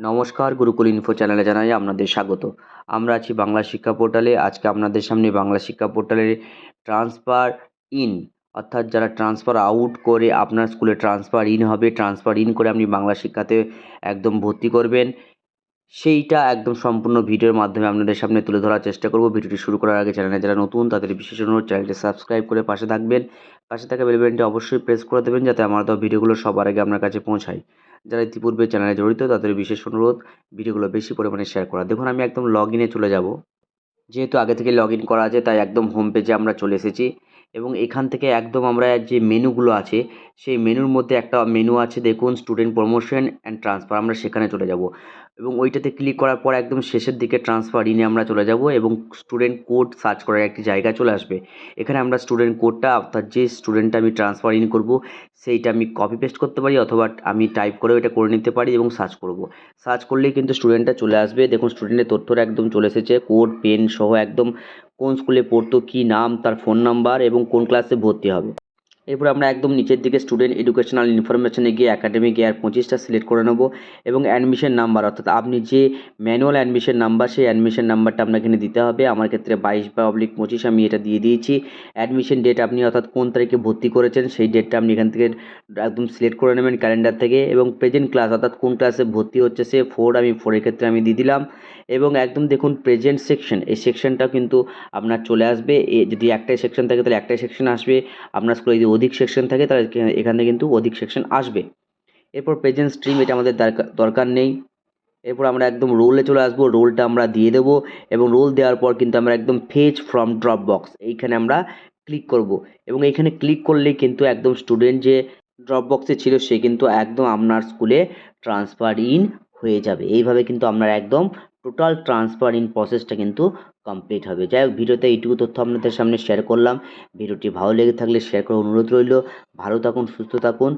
নমস্কার, গুরুকুল ইনফো চ্যানেলে জানাই আপনাদের স্বাগত। আমরা আছি বাংলা শিক্ষা পোর্টালে। আজকে আপনাদের সামনে বাংলা শিক্ষা পোর্টালের ট্রান্সফার ইন, অর্থাৎ যারা ট্রান্সফার আউট করে আপনার স্কুলে ট্রান্সফার ইন হবে, ট্রান্সফার ইন করে আপনি বাংলা শিক্ষাতে একদম ভর্তি করবেন। সেইটা একদম সম্পূর্ণ ভিডিওর মাধ্যমে আপনাদের সামনে তুলে ধরার চেষ্টা করব। ভিডিওটি শুরু করার আগে চ্যানেলে যারা নতুন, তাদের বিশেষ অনুরোধ, চ্যানেলটি সাবস্ক্রাইব করে পাশে থাকবেন। পাশে থাকা বেল বাটনটি অবশ্যই প্রেস করে দেবেন, যাতে আমার দেওয়া ভিডিওগুলো সবার আগে আপনার কাছে পৌঁছায়। যারা ইতিপূর্বে চ্যানেলে জড়িত, তাদের বিশেষ অনুরোধ, ভিডিওগুলো বেশি পরিমাণে শেয়ার করা। দেখুন, আমি একদম লগ ইনে চলে যাব। যেহেতু আগে থেকে লগ ইন করা আছে, তাই একদম হোম পেজে আমরা চলে এসেছি। এবং এখান থেকে একদম আমরা যে মেনুগুলো আছে সেই মেনুর মধ্যে একটা মেনু আছে, দেখুন স্টুডেন্ট প্রমোশন অ্যান্ড ট্রান্সফার আমরা সেখানে চলে যাব। এবং ওইটাতে ক্লিক করার পর একদম শেষের দিকে ট্রান্সফার ইনে আমরা চলে যাব এবং স্টুডেন্ট কোড সার্চ করার একটি জায়গা চলে আসবে। এখানে আমরা স্টুডেন্ট কোডটা অর্থাৎ যে স্টুডেন্টটা আমি ট্রান্সফার ইন করব, সেইটা আমি কপি পেস্ট করতে পারি অথবা আমি টাইপ করেও এটা করে নিতে পারি এবং সার্চ করব। সার্চ করলেই কিন্তু স্টুডেন্টটা চলে আসবে। দেখুন স্টুডেন্টের তথ্যটা একদম চলে এসেছে কোড পেন সহ একদম কোন স্কুলে পড়তো, কী নাম, তার ফোন নাম্বার এবং কোন ক্লাসে ভর্তি হবে। এরপর আমরা একদম নিচের দিকে স্টুডেন্ট এডুকেশনাল ইনফরমেশনে গিয়ে একাডেমিক ইয়ার পঁচিশটা সিলেক্ট করে নেব এবং অ্যাডমিশন নাম্বার অর্থাৎ আপনি যে ম্যানুয়াল অ্যাডমিশন নাম্বার সেই অ্যাডমিশন নাম্বারটা আপনাকে এখানে দিতে হবে। আমার ক্ষেত্রে বাইশ বা অবলিক পঁচিশ আমি এটা দিয়ে দিয়েছি। অ্যাডমিশন ডেট আপনি অর্থাৎ কোন তারিখে ভর্তি করেছেন, সেই ডেটটা আপনি এখান থেকে একদম সিলেক্ট করে নেবেন ক্যালেন্ডার থেকে এবং প্রেজেন্ট ক্লাস অর্থাৎ কোন ক্লাসে ভর্তি হচ্ছে সে ফোর আমি ফোরের ক্ষেত্রে আমি দিয়ে দিলাম। এবং একদম দেখুন প্রেজেন্ট সেকশন এই সেকশনটা কিন্তু আপনার চলে আসবে। যদি একটাই সেকশন থাকে, তাহলে একটাই সেকশন আসবে। আপনার স্কুলে যদি অধিক সেকশন থাকে, তাহলে এখানে- কিন্তু অধিক সেকশন আসবে। এরপর প্রেজেন্ট স্ট্রিম এটা আমাদের দরকার নেই। এরপর আমরা একদম রোলে চলে আসব রোলটা আমরা দিয়ে দেবো এবং রোল দেওয়ার পর কিন্তু আমরা একদম ফেজ ফ্রম ড্রপ বক্স এইখানে আমরা ক্লিক করব। এবং এইখানে ক্লিক করলেই কিন্তু একদম স্টুডেন্ট যে ড্রপ বক্সে ছিল, সে কিন্তু একদম আপনার স্কুলে ট্রান্সফার ইন হয়ে যাবে। এইভাবে কিন্তু আপনার একদম টোটাল ট্রান্সফার ইন প্রসেসটা কিন্তু কমপ্লিট হবে। যাই হোক, ভিডিওতে এইটুকু তথ্য আপনাদের সামনে শেয়ার করলাম। ভিডিওটি ভালো লেগে থাকলে শেয়ার করার অনুরোধ রইল। ভালো থাকুন, সুস্থ থাকুন।